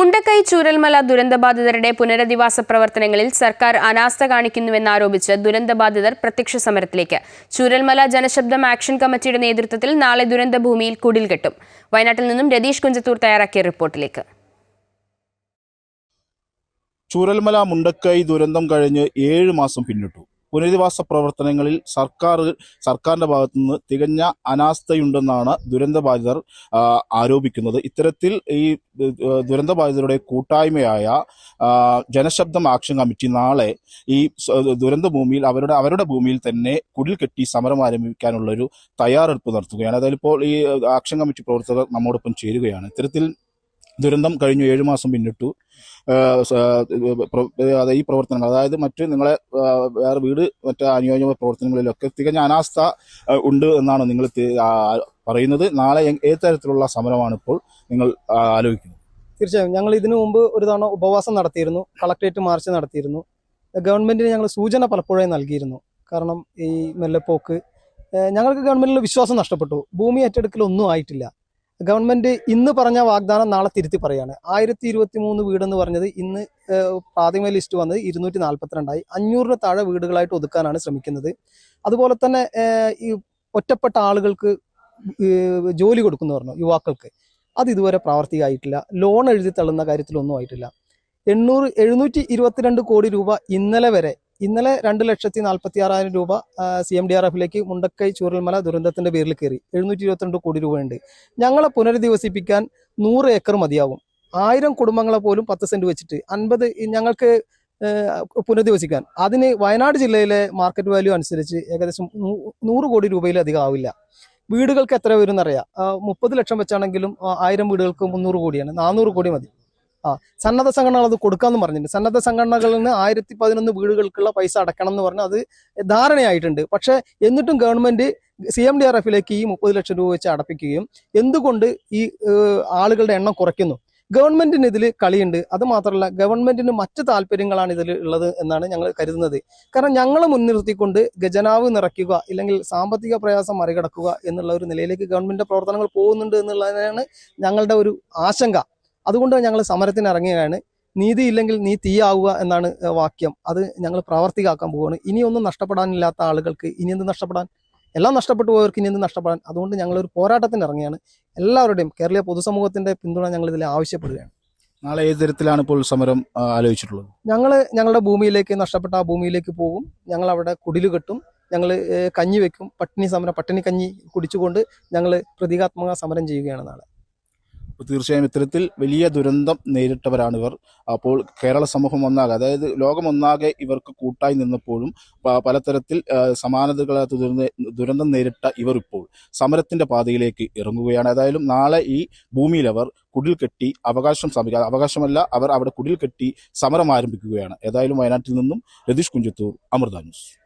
മുണ്ടക്കൈ ചൂരൽമല ദുരന്തബാധിതരുടെ പുനരധിവാസ പ്രവർത്തനങ്ങളിൽ സർക്കാർ അനാസ്ഥ കാണിക്കുന്നുവെന്നാരോപിച്ച് ദുരന്തബാധിതർ പ്രത്യക്ഷ സമരത്തിലേക്ക്. ചൂരൽമല ജനശബ്ദം ആക്ഷൻ കമ്മിറ്റിയുടെ നേതൃത്വത്തിൽ നാളെ ദുരന്തഭൂമിയിൽ കുടിൽ കെട്ടും വയനാട്ടിൽ നിന്നും രതീഷ് കുഞ്ചത്തൂർ തയ്യാറാക്കിയ റിപ്പോർട്ടിലേക്ക്. ചൂരൽമല മുണ്ടക്കൈ ദുരന്തം കഴിഞ്ഞ് ഏഴ് മാസം പിന്നിട്ടു. പുനരധിവാസ പ്രവർത്തനങ്ങളിൽ സർക്കാർ സർക്കാരിന്റെ ഭാഗത്തുനിന്ന് തികഞ്ഞ അനാസ്ഥയുണ്ടെന്നാണ് ദുരന്തബാധിതർ ആരോപിക്കുന്നത്. ഇത്തരത്തിൽ ഈ ദുരന്തബാധിതരുടെ കൂട്ടായ്മയായ ജനശബ്ദം ആക്ഷൻ കമ്മിറ്റി നാളെ ഈ ദുരന്തഭൂമിയിൽ ദുരന്ത ഭൂമിയിൽ അവരുടെ അവരുടെ ഭൂമിയിൽ തന്നെ കുടിൽ കെട്ടി സമരം ആരംഭിക്കാനുള്ളൊരു തയ്യാറെടുപ്പ് നടത്തുകയാണ്. അതായത് ഇപ്പോൾ ഈ ആക്ഷൻ കമ്മിറ്റി പ്രവർത്തകർ നമ്മോടൊപ്പം ചേരുകയാണ്. ഇത്തരത്തിൽ ദുരന്തം കഴിഞ്ഞു ഏഴു മാസം പിന്നിട്ടു. അതായത് ഈ പ്രവർത്തനങ്ങൾ. അതായത് മറ്റ് നിങ്ങളെ വേറെ വീട് മറ്റ് അനുയോജ്യമായ പ്രവർത്തനങ്ങളിലൊക്കെ തികഞ്ഞ അനാസ്ഥ ഉണ്ട് എന്നാണ് നിങ്ങൾ പറയുന്നത്. നാളെ ഏത് തരത്തിലുള്ള സമരമാണ് ഇപ്പോൾ നിങ്ങൾ ആലോചിക്കുന്നത്? തീർച്ചയായും. ഞങ്ങൾ ഇതിനു മുമ്പ് ഒരു തവണ ഉപവാസം നടത്തിയിരുന്നു. കളക്ട്രേറ്റ് മാർച്ച് നടത്തിയിരുന്നു. ഗവൺമെന്റിന് ഞങ്ങൾ സൂചന പലപ്പോഴേ നൽകിയിരുന്നു. കാരണം ഈ മെല്ലെപ്പോക്ക് ഞങ്ങൾക്ക് ഗവൺമെന്റിൽ വിശ്വാസം നഷ്ടപ്പെട്ടു. ഭൂമി ഏറ്റെടുക്കലൊന്നും ആയിട്ടില്ല. ഗവൺമെന്റ് ഇന്ന് പറഞ്ഞ വാഗ്ദാനം നാളെ തിരുത്തി പറയാണ്. ആയിരത്തി ഇരുപത്തി മൂന്ന് വീടെന്ന് പറഞ്ഞത് ഇന്ന് പ്രാഥമിക ലിസ്റ്റ് വന്നത് ഇരുന്നൂറ്റി നാൽപ്പത്തിരണ്ടായി അഞ്ഞൂറിന് താഴെ വീടുകളായിട്ട് ഒതുക്കാനാണ് ശ്രമിക്കുന്നത്. അതുപോലെ തന്നെ ഈ ഒറ്റപ്പെട്ട ആളുകൾക്ക് ജോലി കൊടുക്കുന്നു പറഞ്ഞു യുവാക്കൾക്ക്. അത് ഇതുവരെ പ്രാവർത്തികമായിട്ടില്ല. ലോൺ എഴുതി തള്ളുന്ന കാര്യത്തിലൊന്നും ആയിട്ടില്ല. എണ്ണൂറ് എഴുന്നൂറ്റി ഇരുപത്തിരണ്ട് കോടി രൂപ ഇന്നലെ വരെ ഇന്നലെ രണ്ട് ലക്ഷത്തി നാൽപ്പത്തി ആറായിരം രൂപ സി എം ഡി ആർ എഫിലേക്ക് മുണ്ടക്കൈ ചൂരൽമല ദുരന്തത്തിന്റെ പേരിൽ കയറി. എഴുന്നൂറ്റി ഇരുപത്തിരണ്ട് കോടി രൂപയുണ്ട്. ഞങ്ങളെ പുനരധിവസിപ്പിക്കാൻ നൂറ് ഏക്കർ മതിയാവും. ആയിരം കുടുംബങ്ങളെ പോലും പത്ത് സെന്റ് വെച്ചിട്ട് അൻപത് ഞങ്ങൾക്ക് പുനരധിവസിക്കാൻ. അതിന് വയനാട് ജില്ലയിലെ മാർക്കറ്റ് വാല്യൂ അനുസരിച്ച് ഏകദേശം നൂറ് കോടി രൂപയിലധികം ആവില്ല. വീടുകൾക്ക് എത്ര വരും എന്നറിയാം മുപ്പത് ലക്ഷം വെച്ചാണെങ്കിലും ആയിരം വീടുകൾക്ക് മുന്നൂറ് കോടിയാണ്. നാനൂറ് കോടി മതി. ആ സന്നദ്ധ സംഘടനകൾ അത് കൊടുക്കാന്ന് പറഞ്ഞിട്ടുണ്ട്. സന്നദ്ധ സംഘടനകളിൽ നിന്ന് ആയിരത്തി പതിനൊന്ന് വീടുകൾക്കുള്ള പൈസ അടക്കണം എന്ന് പറഞ്ഞാൽ അത് ധാരണയായിട്ടുണ്ട്. പക്ഷെ എന്നിട്ടും government C M D R എഫിലേക്ക് ഈ മുപ്പത് ലക്ഷം രൂപ വെച്ച് അടപ്പിക്കുകയും എന്തുകൊണ്ട് ഈ ആളുകളുടെ എണ്ണം കുറയ്ക്കുന്നു? ഗവൺമെന്റിന് ഇതിൽ കളിയുണ്ട്. അത് മാത്രമല്ല ഗവൺമെന്റിന് മറ്റു താല്പര്യങ്ങളാണ് ഇതിൽ ഉള്ളത് എന്നാണ് ഞങ്ങൾ കരുതുന്നത്. കാരണം ഞങ്ങൾ മുൻനിർത്തിക്കൊണ്ട് ഖജനാവ് നിറയ്ക്കുക ഇല്ലെങ്കിൽ സാമ്പത്തിക പ്രയാസം മറികടക്കുക എന്നുള്ള ഒരു നിലയിലേക്ക് ഗവൺമെന്റിന്റെ പ്രവർത്തനങ്ങൾ പോകുന്നുണ്ട് എന്നുള്ളതിനാണ് ഞങ്ങളുടെ ഒരു ആശങ്ക. അതുകൊണ്ട് ഞങ്ങൾ സമരത്തിന് ഇറങ്ങുകയാണ്. നീതി ഇല്ലെങ്കിൽ നീ തീയാവുക എന്നാണ് വാക്യം. അത് ഞങ്ങൾ പ്രാവർത്തികമാക്കാൻ പോവുകയാണ് ഇനിയൊന്നും നഷ്ടപ്പെടാനില്ലാത്ത ആളുകൾക്ക് ഇനി എന്ത് നഷ്ടപ്പെടാൻ? എല്ലാം നഷ്ടപ്പെട്ടു പോയവർക്ക് ഇനി എന്ത് നഷ്ടപ്പെടാൻ? അതുകൊണ്ട് ഞങ്ങൾ ഒരു പോരാട്ടത്തിന് ഇറങ്ങിയാണ് എല്ലാവരുടെയും കേരളീയ പൊതുസമൂഹത്തിന്റെ പിന്തുണ ഞങ്ങൾ ഇതിൽ ആവശ്യപ്പെടുകയാണ്. നാളെ ഏത് തരത്തിലാണ് ഇപ്പോൾ സമരം ആലോചിച്ചിട്ടുള്ളത്? ഞങ്ങൾ ഞങ്ങളുടെ ഭൂമിയിലേക്ക് നഷ്ടപ്പെട്ട ആ ഭൂമിയിലേക്ക് പോകും. ഞങ്ങൾ അവിടെ കുടിൽ കെട്ടും. ഞങ്ങൾ കഞ്ഞി വെക്കും. പട്ടിണി സമരം പട്ടിണി കഞ്ഞി കുടിച്ചുകൊണ്ട് ഞങ്ങൾ പ്രതീകാത്മക സമരം ചെയ്യുകയാണ് നാളെ. തീർച്ചയായും ഇത്തരത്തിൽ വലിയ ദുരന്തം നേരിട്ടവരാണ് ഇവർ. അപ്പോൾ കേരള സമൂഹം ഒന്നാകെ അതായത് ലോകമൊന്നാകെ ഇവർക്ക് കൂട്ടായി നിന്നപ്പോഴും പലതരത്തിൽ ആ, ദുരന്ത നേരിട്ട ഇവർ ഇപ്പോൾ സമരത്തിന്റെ പാതയിലേക്ക് ഇറങ്ങുകയാണ്. ഏതായാലും നാളെ ഈ ഭൂമിയിൽ അവർ കുടിൽ കെട്ടി അവകാശം സ്ഥാപിക്കുക അവകാശമല്ല അവർ അവിടെ കുടിൽ കെട്ടി സമരം ആരംഭിക്കുകയാണ്. ഏതായാലും വയനാട്ടിൽ നിന്നും രതീഷ് കുഞ്ചത്തൂർ അമൃത ന്യൂസ്.